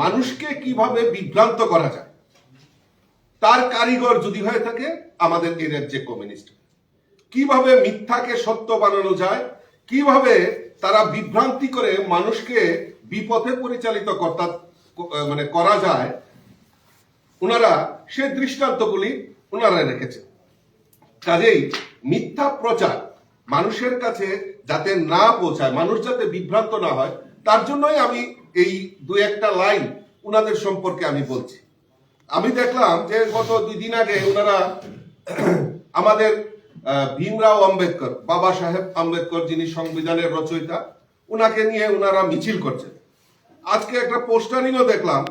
মানুষকে কীভাবে বিভ্রান্ত করা যায়? তার কারিগর যদি হয়ে থাকে, আমাদের এই রাজ্যে কমিউনিস্ট। কীভাবে মিথ্যাকে সত্য বানানো যায়? কীভাবে তারা বিভ্রান্তি করে মানুষকে বিপথে পরিচালিত কর্তা মানে করা যায়? ওনারা সে দৃষ্টান্তগুলি ওনারা রেখেছেন। কাজেই মিথ্যা প্রচার মানুষের কাছে যাতে না পৌঁছায়, মানুষ যাতে বিভ্রান্ত না হয়, তার জন্যই আমি এই দু একটা লাইন ওনাদের সম্পর্কে আমি বলছি। আমি দেখলাম যে গত দুই দিন আগে ওনারা আমাদের ভীমরাও আম্বেদকর, বাবা সাহেব আম্বেদকর যিনি সংবিধানের রচয়িতা ওনাকে নিয়ে ওনারা মিছিল করছেন। আজকে একটা পোস্টারিংও দেখলাম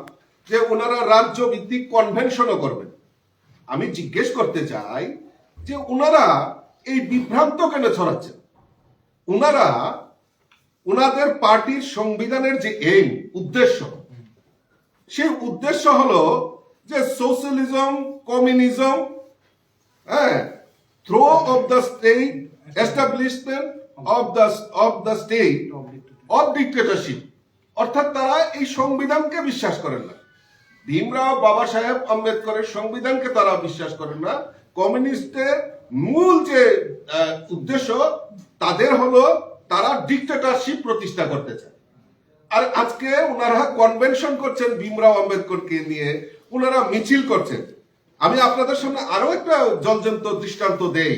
যে ওনারা রাজ্য ভিত্তিক কনভেনশনও করবেন। আমি জিজ্ঞেস করতে চাই যে ওনারা এই বিভ্রান্ত কেন ছড়াচ্ছেন? ওনারা ওনাদের পার্টির সংবিধানের যে এইম উদ্দেশ্য, সেই উদ্দেশ্য হলো যে সোশ্যালিজম কমিউনিজম হ্যাঁ throw of the state establishment of the of the state of dictatorship অর্থাৎ তারা এই সংবিধানকে বিশ্বাস করেন না। ভীমরাও বাবা সাহেব আম্বেদকরের সংবিধানকে তারা বিশ্বাস করেন না। কমিউনিস্টের মূল যে উদ্দেশ্য, তাদের হলো তারা ডিক্টেটরশিপ প্রতিষ্ঠা করতে চায়। আর আজকে ওনারা কনভেনশন করছেন ভীমরাও আম্বেদকরকে নিয়ে, ওনারা মিছিল করছেন। আমি আপনাদের সামনে আরও একটা জলজন্ত দৃষ্টান্ত দেই,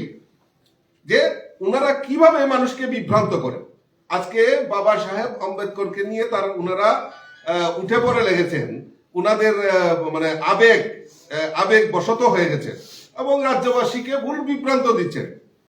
যে ওনারা কীভাবে মানুষকে বিভ্রান্ত করেন। আজকে বাবা সাহেব আম্বেদকরকে নিয়ে তার ওনারা উঠে পড়ে লেগেছেন। ওনাদের মানে আবেগ আবেগ বশত হয়ে গেছে। এবং রাজ্যবাসীকে ভুল বিভ্রান্ত দিচ্ছেন।